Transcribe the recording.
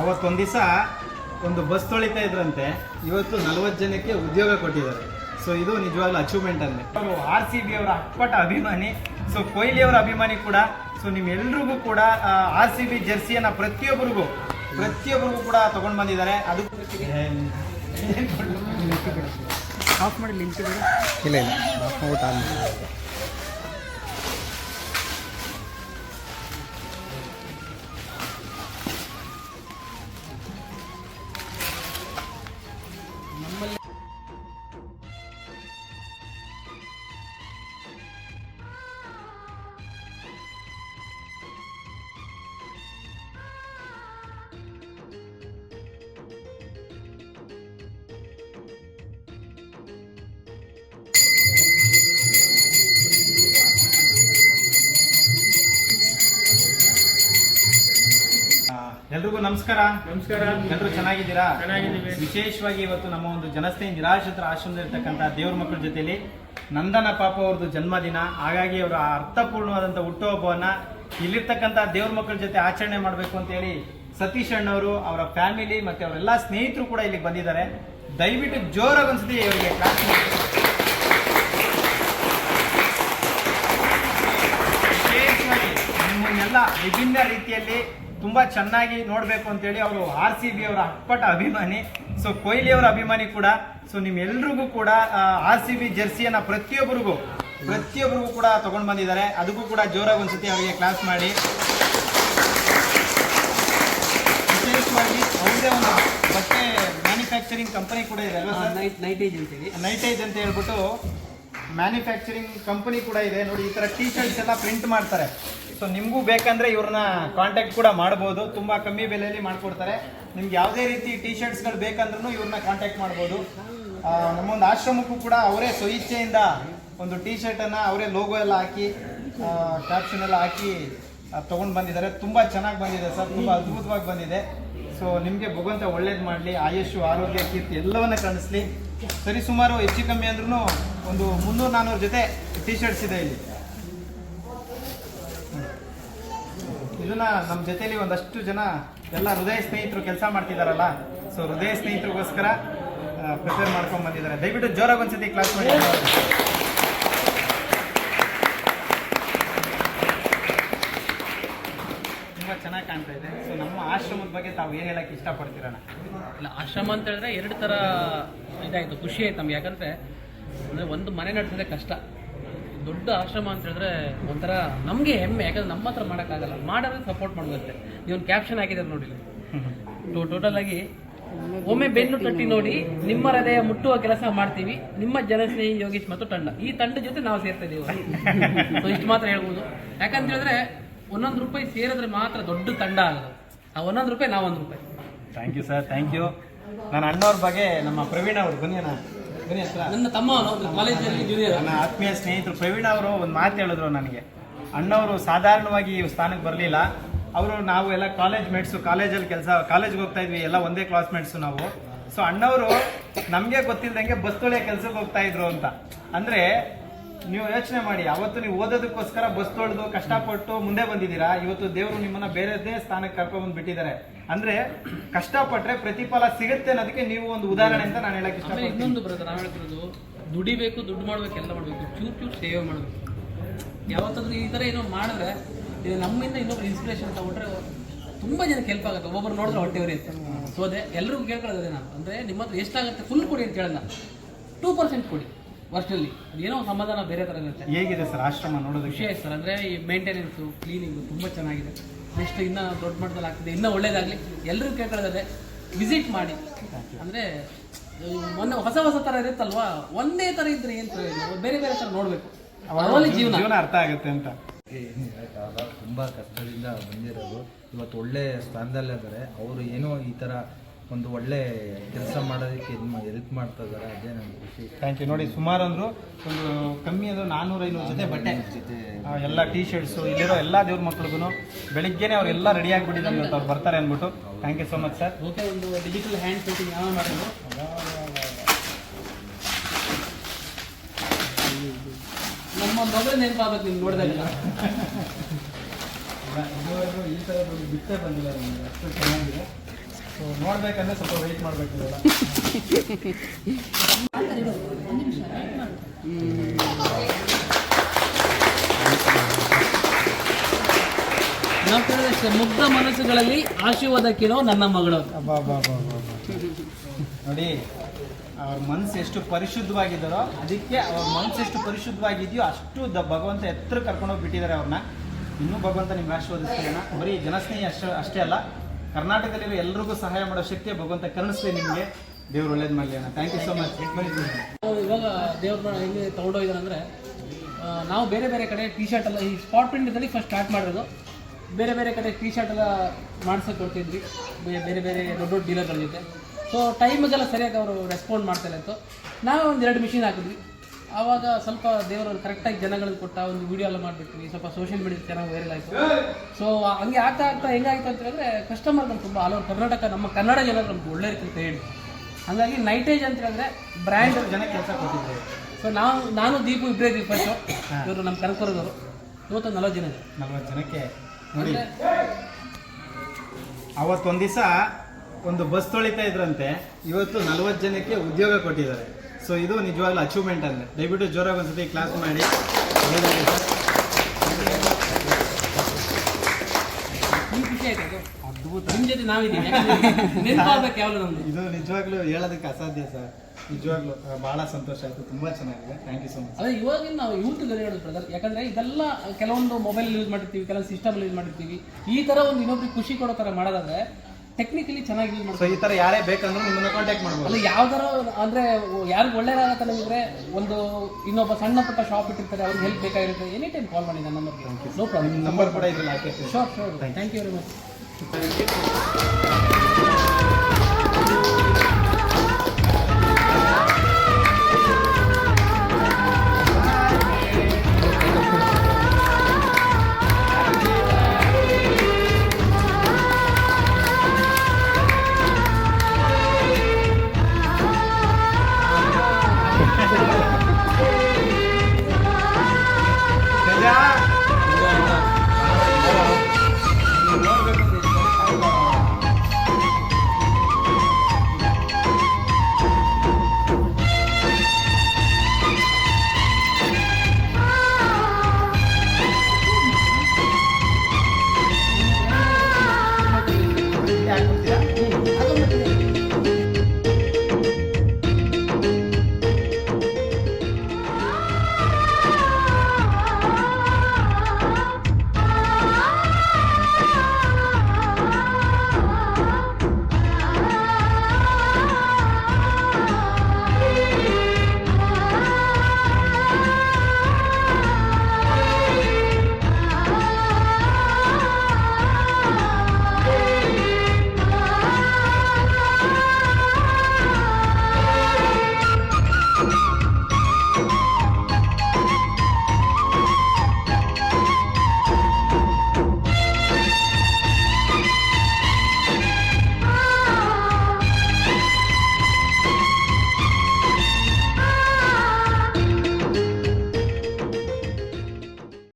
ಅವತ್ತೊಂದು ದಿವಸ ಒಂದು ಬಸ್ ತೊಳಿತಾ ಇದ್ರಂತೆ. ಇವತ್ತು ನಲವತ್ತು ಜನಕ್ಕೆ ಉದ್ಯೋಗ ಕೊಟ್ಟಿದ್ದಾರೆ. ಸೊ ಇದು ನಿಜವಾಗ್ಲೂ ಅಚೀವ್ಮೆಂಟ್ ಅಂದ್ರೆ ಅವರು ಆರ್ ಸಿ ಬಿ ಅವರ ಅಪ್ಪಟ ಅಭಿಮಾನಿ. ಸೊ ಕೊಹ್ಲಿ ಅವರ ಅಭಿಮಾನಿ ಕೂಡ. ಸೊ ನಿಮ್ಮೆಲ್ರಿಗೂ ಕೂಡ ಆರ್ ಸಿ ಬಿ ಜರ್ಸಿಯನ್ನು ಪ್ರತಿಯೊಬ್ಬರಿಗೂ ಪ್ರತಿಯೊಬ್ಬರಿಗೂ ಕೂಡ ತಗೊಂಡ್ ಬಂದಿದ್ದಾರೆ. ಅದು ಆಫ್ ಮಾಡಿ ಲಿಂಕ್ ಇಲ್ಲ ಇಲ್ಲ. ನಮಸ್ಕಾರ. ನಮಸ್ಕಾರ. ಎಲ್ಲರೂ ಚೆನ್ನಾಗಿದ್ದೀರಾ? ಚೆನ್ನಾಗಿದ್ದೀವಿ. ವಿಶೇಷವಾಗಿ ಇವತ್ತು ನಮ್ಮ ಒಂದು ಜನಸ್ನೇಹಿ ನಿರಾಶ್ರಿತರ ಆಶ್ರಮದಲ್ಲಿರ್ತಕ್ಕಂಥ ದೇವ್ರ ಮಕ್ಕಳ ಜೊತೆಯಲ್ಲಿ ನಂದನ ಪಾಪ ಅವ್ರದ್ದು ಜನ್ಮದಿನ. ಹಾಗಾಗಿ ಅವರ ಅರ್ಥಪೂರ್ಣವಾದಂಥ ಹುಟ್ಟುಹಬ್ಬವನ್ನ ಇಲ್ಲಿರ್ತಕ್ಕಂಥ ದೇವ್ರ ಮಕ್ಕಳ ಜೊತೆ ಆಚರಣೆ ಮಾಡಬೇಕು ಅಂತೇಳಿ ಸತೀಶ್ ಅಣ್ಣವರು ಅವರ ಫ್ಯಾಮಿಲಿ ಮತ್ತು ಅವರೆಲ್ಲ ಸ್ನೇಹಿತರು ಕೂಡ ಇಲ್ಲಿಗೆ ಬಂದಿದ್ದಾರೆ. ದಯವಿಟ್ಟು ಜೋರಾಗಿ ಒಂದ್ಸತಿ ಇವರಿಗೆ ವಿಶೇಷವಾಗಿ ನಿಮ್ಮನ್ನೆಲ್ಲ ವಿಭಿನ್ನ ರೀತಿಯಲ್ಲಿ ತುಂಬಾ ಚೆನ್ನಾಗಿ ನೋಡಬೇಕು ಅಂತೇಳಿ ಅವರು ಆರ್ ಸಿ ಬಿ ಅವರ ಅಪ್ಪಟ ಅಭಿಮಾನಿ ಸೊ ಕೊಹ್ಲಿ ಅವರ ಅಭಿಮಾನಿ ಕೂಡ ಸೊ ನಿಮ್ಮೆಲ್ರಿಗೂ ಕೂಡ ಆರ್ ಸಿ ಬಿ ಜೆರ್ಸಿಯನ್ನ ಪ್ರತಿಯೊಬ್ಬರಿಗೂ ಪ್ರತಿಯೊಬ್ಬರಿಗೂ ಕೂಡ ತಗೊಂಡ್ ಬಂದಿದ್ದಾರೆ. ಅದಕ್ಕೂ ಕೂಡ ಜೋರಾಗಿ ಒಂದ್ಸತಿ ಅವರಿಗೆ ಕ್ಲಾಸ್ ಮಾಡಿ. ವಿಶೇಷವಾಗಿ ಅವ್ರದೇ ಒಂದು ಬಟ್ಟೆ ಮ್ಯಾನುಫ್ಯಾಕ್ಚರಿಂಗ್ ಕಂಪನಿ ಕೂಡ ಇದೆ ನೈಟ್ ನೈಟ್ ಏಜ್ ಅಂತೇಳಿ. ನೈಟೇಜ್ ಅಂತ ಹೇಳ್ಬಿಟ್ಟು ಮ್ಯಾನುಫ್ಯಾಕ್ಚರಿಂಗ್ ಕಂಪನಿ ಕೂಡ ಇದೆ. ನೋಡಿ, ಈ ತರ ಟಿ ಶರ್ಟ್ಸ್ ಎಲ್ಲ ಪ್ರಿಂಟ್ ಮಾಡ್ತಾರೆ. ಸೊ ನಿಮಗೂ ಬೇಕಂದ್ರೆ ಇವ್ರನ್ನ ಕಾಂಟ್ಯಾಕ್ಟ್ ಕೂಡ ಮಾಡ್ಬೋದು. ತುಂಬಾ ಕಮ್ಮಿ ಬೆಲೆಯಲ್ಲಿ ಮಾಡ್ಕೊಡ್ತಾರೆ. ನಿಮ್ಗೆ ಯಾವುದೇ ರೀತಿ ಟಿ ಶರ್ಟ್ಸ್ಗಳು ಬೇಕಂದ್ರೂ ಇವ್ರನ್ನ ಕಾಂಟ್ಯಾಕ್ಟ್ ಮಾಡ್ಬೋದು. ನಮ್ಮೊಂದು ಆಶ್ರಮಕ್ಕೂ ಕೂಡ ಅವರೇ ಸ್ವಇಚ್ಛೆಯಿಂದ ಒಂದು ಟಿ ಶರ್ಟನ್ನು ಅವರೇ ಲೋಗೋ ಎಲ್ಲ ಹಾಕಿ ಕ್ಯಾಪ್ಷನ್ ಎಲ್ಲ ಹಾಕಿ ತೊಗೊಂಡು ಬಂದಿದ್ದಾರೆ. ತುಂಬ ಚೆನ್ನಾಗಿ ಬಂದಿದೆ ಸರ್. ತುಂಬ ಅದ್ಭುತವಾಗಿ ಬಂದಿದೆ. ಸೊ ನಿಮಗೆ ಭಗವಂತ ಒಳ್ಳೇದು ಮಾಡಲಿ. ಆಯುಷು, ಆರೋಗ್ಯ, ಕೀರ್ತಿ ಎಲ್ಲವನ್ನ ಕಾಣಿಸ್ಲಿ. ಸರಿ, ಸುಮಾರು ಹೆಚ್ಚು ಕಮ್ಮಿ ಅಂದ್ರೂ ಒಂದು ಮುನ್ನೂರು ನಾನ್ನೂರು ಜೊತೆ ಟಿ ಶರ್ಟ್ಸ್ ಇದೆ ಇಲ್ಲಿ. ಇದನ್ನ ನಮ್ಮ ಜೊತೆಯಲ್ಲಿ ಒಂದಷ್ಟು ಜನ ಎಲ್ಲ ಹೃದಯ ಸ್ನೇಹಿತರು ಕೆಲಸ ಮಾಡ್ತಿದಾರಲ್ಲ, ಸೊ ಹೃದಯ ಸ್ನೇಹಿತರಿಗೋಸ್ಕರ ಪ್ರಿಪೇರ್ ಮಾಡ್ಕೊಂಡ್ ಬಂದಿದ್ದಾರೆ. ದಯವಿಟ್ಟು ಜೋರಾಗಿ ಒಂದ್ಸತಿ ಕ್ಲಾಸ್ ಮಾಡಿ. ತುಂಬ ಚೆನ್ನಾಗಿ ಕಾಣ್ತಾ ಇದೆ. ಸೊ ನಮ್ಮ ಆಶ್ರಮದ ಬಗ್ಗೆ ತಾವು ಏನ್ ಹೇಳಕ್ ಇಷ್ಟಪಡ್ತೀರಣ್ಣ? ಇಲ್ಲ, ಆಶ್ರಮ ಅಂತ ಹೇಳಿದ್ರೆ ಎರಡು ಥರ ಇದಾಯಿತು, ಖುಷಿ ಆಯ್ತು ನಮ್ಗೆ. ಯಾಕಂದ್ರೆ ಅಂದರೆ ಒಂದು ಮನೆ ನಡೆಸೋದೇ ಕಷ್ಟ. ದೊಡ್ಡ ಆಶ್ರಮ ಅಂತ ಹೇಳಿದ್ರೆ ಒಂಥರ ನಮಗೆ ಹೆಮ್ಮೆ, ಯಾಕಂದ್ರೆ ನಮ್ಮ ಹತ್ರ ಮಾಡೋಕ್ಕಾಗಲ್ಲ. ಮಾಡೋದ್ರೆ ಸಪೋರ್ಟ್ ಮಾಡುವಂತೆ ನೀವೊಂದು ಕ್ಯಾಪ್ಷನ್ ಹಾಕಿದ್ದಾರೆ ನೋಡಿ ಟೋಟಲ್ ಆಗಿ ಒಮ್ಮೆ ಬೆನ್ನು ತಟ್ಟಿ ನೋಡಿ, ನಿಮ್ಮ ಹೃದಯ ಮುಟ್ಟುವ ಕೆಲಸ ಮಾಡ್ತೀವಿ. ನಿಮ್ಮ ಜನಸ್ನೇಹಿ ಯೋಗೀಶ್ ಮತ್ತು ತಂಡ. ಈ ತಂಡ ಜೊತೆ ನಾವು ಸೇರ್ತಾ ಇದೀವಿ ಇಷ್ಟು ಮಾತ್ರ ಹೇಳ್ಬೋದು. ಯಾಕಂತ ಹೇಳಿದ್ರೆ ಒಂದೊಂದು ರೂಪಾಯಿ ಸೇರಿದ್ರೆ ಮಾತ್ರ ದೊಡ್ಡ ತಂಡ ಅಲ್ಲ ಆ ಒಂದೊಂದು ರೂಪಾಯಿ ನಾವೊಂದು ರೂಪಾಯಿ. Thank you sir thank you ನನ್ನ ಅಣ್ಣವ್ರ ಬಗ್ಗೆ ನಮ್ಮ ಪ್ರವೀಣ್ ಅವ್ರು ಬನ್ನಿ ನನ್ನ ತಮ್ಮ ಕಾಲೇಜಲ್ಲಿ ನನ್ನ ಆತ್ಮೀಯ ಸ್ನೇಹಿತರು ಪ್ರವೀಣ್ ಅವರು ಒಂದು ಮಾತು ಹೇಳಿದ್ರು ನನಗೆ. ಅಣ್ಣವರು ಸಾಧಾರಣವಾಗಿ ಈ ಸ್ಥಾನಕ್ಕೆ ಬರಲಿಲ್ಲ. ಅವರು ನಾವು ಎಲ್ಲ ಕಾಲೇಜ್ ಮೇಟ್ಸು ಕಾಲೇಜಲ್ಲಿ ಕೆಲಸ ಕಾಲೇಜ್ಗೆ ಹೋಗ್ತಾ ಇದ್ವಿ, ಎಲ್ಲ ಒಂದೇ ಕ್ಲಾಸ್ಮೇಟ್ಸು ನಾವು. ಸೊ ಅಣ್ಣವರು ನಮಗೆ ಗೊತ್ತಿಲ್ಲದಂಗೆ ಬಸ್ ತೊಳೆ ಕೆಲಸಕ್ಕೆ ಹೋಗ್ತಾ ಇದ್ರು ಅಂತ. ಅಂದ್ರೆ ನೀವು ಯೋಚನೆ ಮಾಡಿ. ಅವತ್ತು ನೀವು ಓದೋದಕ್ಕೋಸ್ಕರ ಬಸ್ ತೊಳೆದು ಕಷ್ಟಪಟ್ಟು ಮುಂದೆ ಬಂದಿದ್ದೀರಾ? ಇವತ್ತು ದೇವರು ನಿಮ್ಮನ್ನ ಬೇರೆದೇ ಸ್ಥಾನಕ್ಕೆ ಕರ್ಕೊಂಡ್ ಬಂದು ಬಿಟ್ಟಿದ್ದಾರೆ. ಅಂದ್ರೆ ಕಷ್ಟಪಟ್ರೆ ಪ್ರತಿಫಲ ಸಿಗುತ್ತೆ ಅನ್ನೋದಕ್ಕೆ ನೀವು ಒಂದು ಉದಾಹರಣೆ ಅಂತ ನಾನು ಹೇಳಕ್ ಇಷ್ಟ ಇಷ್ಟಪಡ್ತೀನಿ. ಇನ್ನೊಂದು ಬರುತ್ತೆ ನಾವು ಹೇಳ್ತಿರೋದು ದುಡಿಬೇಕು ದುಡ್ಡು ಮಾಡ್ಬೇಕು ಎಲ್ಲ ಮಾಡ್ಬೇಕು. ಚೂರ್ ಚೂರ್ ಸೇವೆ ಮಾಡ್ಬೇಕು. ಯಾವತ್ತಾದ್ರೂ ಈ ತರ ಏನೋ ಮಾಡಿದ್ರೆ ಇದು ನಮ್ಮಿಂದ ಇನ್ನೊಬ್ರು ಇನ್ಸ್ಪಿರೇಷನ್ ತಗೊಂಡ್ರೆ ತುಂಬಾ ಜನಕ್ಕೆ ಹೆಲ್ಪ್ ಆಗುತ್ತೆ. ಒಬ್ಬೊಬ್ರು ನೋಡಿದ್ರೆ ಹೊಟ್ಟೆವ್ರಿ ಅಂತ ಸೊ ಅದೇ ಎಲ್ರಿಗೂ ಕೇಳ್ಕೊಳ್ಳೋದೇ ನಾನು. ಅಂದ್ರೆ ನಿಮ್ಮ ಹತ್ರ ಎಷ್ಟಾಗುತ್ತೆ ಫುಲ್ ಕೊಡಿ ಅಂತ ಹೇಳಲ್ಲ. ಟೂ ಪರ್ಸೆಂಟ್ ಕೊಡಿ. ವರ್ಷದಲ್ಲಿ. ಏನೋ ಒಂದು ಸಮಾಧಾನ ಬೇರೆ ಥರ ಇರುತ್ತೆ ಹೇಗಿದೆ ಸರ್ ಆಶ್ರಮ ನೋಡೋದು ವಿಷಯ ಸರ್ ಅಂದರೆ ಈ ಮೇಂಟೆನೆನ್ಸು ಕ್ಲೀನಿಂಗು ತುಂಬ ಚೆನ್ನಾಗಿದೆ. ನೆಕ್ಸ್ಟ್ ಇನ್ನೂ ದೊಡ್ಡ ಮಟ್ಟದಲ್ಲಿ ಆಗ್ತದೆ. ಇನ್ನೂ ಒಳ್ಳೇದಾಗಲಿ. ಎಲ್ಲರೂ ಕೇಳ್ಕೊಳ್ಳೋದೇ ವಿಸಿಟ್ ಮಾಡಿ. ಅಂದರೆ ಮೊನ್ನೆ ಹೊಸ ಹೊಸ ಥರ ಇರುತ್ತಲ್ವಾ? ಒಂದೇ ಥರ ಇದ್ರೆ ಏನು ಪ್ರಯೋಜನ? ಬೇರೆ ಬೇರೆ ಥರ ನೋಡಬೇಕು. ಅವರಲ್ಲಿ ಜೀವನ. ಜೀವನ ಅರ್ಥ ಆಗುತ್ತೆ ಅಂತ. ತುಂಬ ಕಷ್ಟದಿಂದ ಬಂದಿರೋದು. ಇವತ್ತು ಒಳ್ಳೆ ಸ್ಥಾನದಲ್ಲಿದ್ದಾರೆ ಅವರು ಏನೋ ಈ ಥರ ಒಂದು ಒಳ್ಳೆ ಕೆಲಸ ಮಾಡೋದಕ್ಕೆ ಹೆಲ್ಪ್ ಮಾಡ್ತಾ ಇದ್ದಾರೆ ಅದೇ ನನಗೆ ಖುಷಿ. ಥ್ಯಾಂಕ್ ಯು ನೋಡಿ ಸುಮಾರು ಅಂದ್ರು ಒಂದು ಕಮ್ಮಿ ಅಂದ್ರೆ ನಾನ್ನೂರ ಐನೂರು ಜೊತೆ ಬಟ್ಟೆ. ಜೊತೆ ಎಲ್ಲ ಟೀ ಶರ್ಟ್ಸು ಇಲ್ಲಿರೋ ಎಲ್ಲ ದೇವ್ರ ಮಕ್ಳಿಗೂ ಬೆಳಿಗ್ಗೆನೆ ಅವರೆಲ್ಲ ರೆಡಿ ಆಗಿಬಿಟ್ಟಿದ್ದಾರೆ ಇವತ್ತು ಅವ್ರು ಬರ್ತಾರೆ ಅಂದ್ಬಿಟ್ಟು. Thank you so much sir okay ಒಂದು ಡಿಜಿಟಲ್ ಹ್ಯಾಂಡ್ ಪೇಂಟಿಂಗ್ ಯಾವ ಮಾಡಿದ್ರು? ನಮ್ಮ ಮೊದಲು ನೆನಪಾಗಬೇಕು ನಿಮ್ಗೆ ನೋಡಿದಾಗ ಇದುವರೆಗೂ ಈ ಥರದ್ದು ಬಿಟ್ಟೇ ಬಂದಿಲ್ಲ ನಮಗೆ. ಅಷ್ಟು ಚೆನ್ನಾಗಿದೆ. ನೋಡ್ಬೇಕಂದ್ರೆ ಸ್ವಲ್ಪ ವೆಯ್ಟ್ ಮಾಡ್ಬೇಕು ಇದೆಲ್ಲ ನಾವು ಕೇಳಿದಷ್ಟೇ ಮುಗ್ಧ ಮನಸ್ಸುಗಳಲ್ಲಿ ಆಶೀರ್ವಾದ ಕೇಳೋ ನನ್ನ ಮಗಳು. ನೋಡಿ ಅವ್ರ ಮನಸ್ಸು ಎಷ್ಟು ಪರಿಶುದ್ಧವಾಗಿದ್ದಾರೋ ಅದಕ್ಕೆ ಅವ್ರ ಮನಸ್ಸು ಎಷ್ಟು ಪರಿಶುದ್ಧವಾಗಿದೆಯೋ ಅಷ್ಟು ದ ಭಗವಂತ ಎತ್ತರ ಕರ್ಕೊಂಡೋಗಿ ಬಿಟ್ಟಿದ್ದಾರೆ ಅವ್ರನ್ನ. ಇನ್ನೂ ಭಗವಂತ ನಿಮ್ಗೆ ಆಶೀರ್ವದಿಸ್ತೀನ. ಬರೀ ಜನಸ್ನೇಹಿ ಅಷ್ಟೇ ಅಷ್ಟೇ ಅಲ್ಲ ಕರ್ನಾಟಕದಲ್ಲಿರೋ ಎಲ್ರಿಗೂ ಸಹಾಯ ಮಾಡೋ ಶಕ್ತಿ ಭಗವಂತ ಕರುಣಿಸ್ಲಿ ನಿಮಗೆ. ದೇವ್ರು ಒಳ್ಳೇದು ಮಾಡಲಿ ಅಣ್ಣ. ಥ್ಯಾಂಕ್ ಯು ಸೊ ಮಚ್ ಇವಾಗ ದೇವ್ರ ಹೆಂಗೆ ತಗೊಂಡೋಗಿದ್ದಾರೆ ಅಂದರೆ ನಾವು ಬೇರೆ ಬೇರೆ ಕಡೆ ಟೀ ಶರ್ಟ್ ಎಲ್ಲ ಈ ಸ್ಪಾಟ್ ಪ್ರಿಂಟಲ್ಲಿ ಫಸ್ಟ್ ಸ್ಟಾರ್ಟ್ ಮಾಡಿರೋದು. ಬೇರೆ ಬೇರೆ ಕಡೆ ಟೀ ಶರ್ಟ್ ಎಲ್ಲ ಮಾಡಿಸೋಕೆ ಬೇರೆ ಬೇರೆ ದೊಡ್ಡ ದೊಡ್ಡ ಡೀಲರ್ಗಳ ಜೊತೆ ಸೊ ಟೈಮಿಗೆಲ್ಲ ಸರಿಯಾಗಿ ಅವರು ರೆಸ್ಪಾಂಡ್ ಮಾಡ್ತಾರೆ ಅಂತ. ನಾವು ಒಂದು ಎರಡು ಮಿಷಿನ್ ಹಾಕಿದ್ವಿ. ಆವಾಗ ಸ್ವಲ್ಪ ದೇವರು ಕರೆಕ್ಟಾಗಿ ಜನಗಳಿಗೆ ಕೊಟ್ಟ ಒಂದು ವಿಡಿಯೋ ಎಲ್ಲ ಮಾಡಿಬಿಟ್ವಿ. ಸ್ವಲ್ಪ ಸೋಷಿಯಲ್ ಮೀಡಿಯಾ ಚೆನ್ನಾಗಿ ವೈರಲ್ ಆಯಿತು. ಸೊ ಹಂಗೆ ಆಗ್ತಾ ಆಗ್ತಾ ಹೆಂಗಾಯ್ತು ಅಂತ ಹೇಳಿದ್ರೆ ಕಸ್ಟಮರ್ ತುಂಬ ಆಲ್ ಓವರ್ ಕರ್ನಾಟಕ ನಮ್ಮ ಕನ್ನಡ ಜನ ನಮ್ಗೆ ಒಳ್ಳೆ ರೀತಿ ಅಂತ ಹೇಳಿ. ಹಾಗಾಗಿ ನೈಟೇಜ್ ಅಂತ ಹೇಳಿದ್ರೆ ಬ್ರ್ಯಾಂಡ್ ಜನ ಕೆಲಸ ಕೊಟ್ಟಿದ್ರು. ಸೊ ನಾವು ನಾನು ದೀಪು ಇಬ್ಬರೇ ದೀಪ ಇವರು ನಮ್ಮ ಕನಕರದವರು ಇವತ್ತು ನಲವತ್ತು ಜನ ನಲ್ವತ್ತು ಜನಕ್ಕೆ ನೋಡಿ. ಅವತ್ತೊಂದು ದಿವಸ ಒಂದು ಬಸ್ ತೊಳಿತಾ ಇದ್ರಂತೆ. ಇವತ್ತು ನಲ್ವತ್ತು ಜನಕ್ಕೆ ಉದ್ಯೋಗ ಕೊಟ್ಟಿದ್ದಾರೆ. ಸೊ ಇದು ನಿಜವಾಗ್ಲೂ ಅಚೀವ್ಮೆಂಟ್ ಅಂದರೆ ದಯವಿಟ್ಟು ಜೋರಾಗಿ ಒಂದ್ಸತಿ ಕ್ಲಾಸ್ ಮಾಡಿ. ಇದು ನಿಜವಾಗ್ಲೂ ಹೇಳೋದಕ್ಕೆ ಅಸಾಧ್ಯ ಸರ್. ನಿಜವಾಗ್ಲೂ ಬಹಳ ಸಂತೋಷ ಆಯ್ತು. ತುಂಬಾ ಚೆನ್ನಾಗಿದೆ. ಥ್ಯಾಂಕ್ ಯು ಸೊ ಮಚ್ ಅದೇ ಇವಾಗಿನ ನಾವು ಯೂತ್ ಹೇಳೋದು ಬ್ರದರ್ ಯಾಕಂದ್ರೆ ಇದೆಲ್ಲ ಕೆಲವೊಂದು ಮೊಬೈಲ್ ಯೂಸ್ ಮಾಡಿರ್ತೀವಿ ಕೆಲವೊಂದು ಸಿಸ್ಟಮ್ ಯೂಸ್ ಮಾಡಿರ್ತೀವಿ ಈ ತರ ಒಂದು ಇನ್ನೊಬ್ರಿಗೆ ಖುಷಿ ಕೊಡೋ ತರ ಮಾಡೋದಾದ್ರೆ ಟೆಕ್ನಿಕಲಿ ಚೆನ್ನಾಗಿ ಸೊ ಈ ಥರ ಯಾರೇ ಬೇಕಂದ್ರೆ ನಿಮ್ಮನ್ನ ಕಾಂಟ್ಯಾಕ್ಟ್ ಮಾಡ್ಬೋದು. ಅಲ್ಲ ಯಾವ್ದಾರ ಅಂದ್ರೆ ಯಾರಿಗೂ ಒಳ್ಳೇದಾಗತ್ತೆ ನಮಿದ್ರೆ ಒಂದು ಇನ್ನೊಬ್ಬ ಸಣ್ಣ ಪುಟ್ಟ ಶಾಪ್ ಇಟ್ಟಿರ್ತಾರೆ ಅವ್ರಿಗೆ ಹೆಲ್ಪ್ ಬೇಕಾಗಿರುತ್ತೆ. ಎನಿ ಟೈಮ್ ಕಾಲ್ ಮಾಡಿ ನನ್ನ ನಂಬರ್ಗೆ ನೋ ಪ್ರಾಬ್ಲಮ್ ನಂಬರ್ ಕೂಡ ಇದ್ರಲ್ಲಿ ಹಾಕಿರ್ತೀನಿ. Sure sure thank you very much